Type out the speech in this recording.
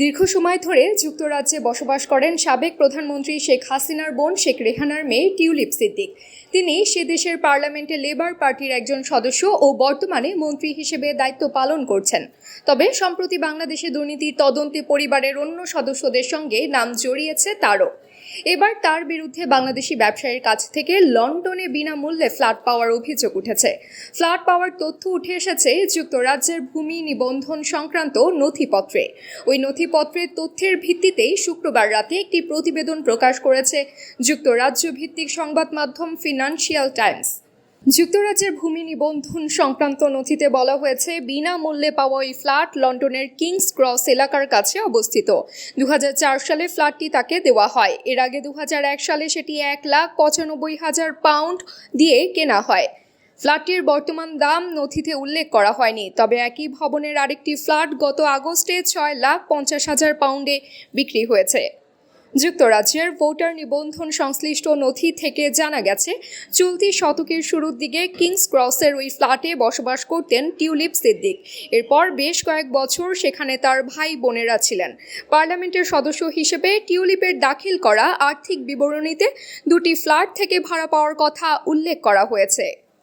দীর্ঘ সময় ধরে যুক্তরাজ্যে বসবাস করেন সাবেক প্রধানমন্ত্রী শেখ হাসিনার বোন শেখ রেহানার মেয়ে টিউলিপ সিদ্দিক। তিনি সে দেশের পার্লামেন্টে লেবার পার্টির একজন সদস্য ও বর্তমানে মন্ত্রী হিসেবে দায়িত্ব পালন করছেন। তবে সম্প্রতি বাংলাদেশে দুর্নীতির তদন্তে পরিবারের অন্য সদস্যদের সঙ্গে নাম জড়িয়েছে তারও। এবার তার বিরুদ্ধে বাংলাদেশি ব্যবসায়ীর কাছ থেকে লন্ডনে বিনামূল্যে ফ্ল্যাট পাওয়ার অভিযোগ উঠেছে। ফ্ল্যাট পাওয়ার তথ্য উঠে এসেছে যুক্তরাজ্যের ভূমি নিবন্ধন সংক্রান্ত নথিপত্রে। ওই নথিপত্রের তথ্যের ভিত্তিতেই শুক্রবার রাতে একটি প্রতিবেদন প্রকাশ করেছে যুক্তরাজ্য ভিত্তিক সংবাদ মাধ্যম ফিনান্সিয়াল টাইমস। যুক্তরাজ্যের ভূমি নিবন্ধন সংক্রান্ত নথিতে বলা হয়েছে, বিনামূল্যে পাওয়া ওই ফ্ল্যাট লন্ডনের কিংস ক্রস এলাকার কাছে অবস্থিত। দু হাজার চার সালে ফ্ল্যাটটি তাকে দেওয়া হয়। এর আগে দু হাজার এক সালে সেটি এক লাখ পঁচানব্বই হাজার পাউন্ড দিয়ে কেনা হয়। ফ্ল্যাটটির বর্তমান দাম নথিতে উল্লেখ করা হয়নি। তবে একই ভবনের আরেকটি ফ্ল্যাট গত আগস্টে ছয় লাখ পঞ্চাশ হাজার পাউন্ডে বিক্রি হয়েছে। যুক্তরাজ্যের ভোটার নিবন্ধন সংশ্লিষ্ট নথি থেকে জানা গেছে, চলতি শতকের শুরুর দিকে কিংস ক্রসের ওই ফ্ল্যাটে বসবাস করতেন টিউলিপ সিদ্দিক। এরপর বেশ কয়েক বছর সেখানে তার ভাই বোনেরা ছিলেন। পার্লামেন্টের সদস্য হিসেবে টিউলিপের দাখিল করা আর্থিক বিবরণীতে দুটি ফ্ল্যাট থেকে ভাড়া পাওয়ার কথা উল্লেখ করা হয়েছে।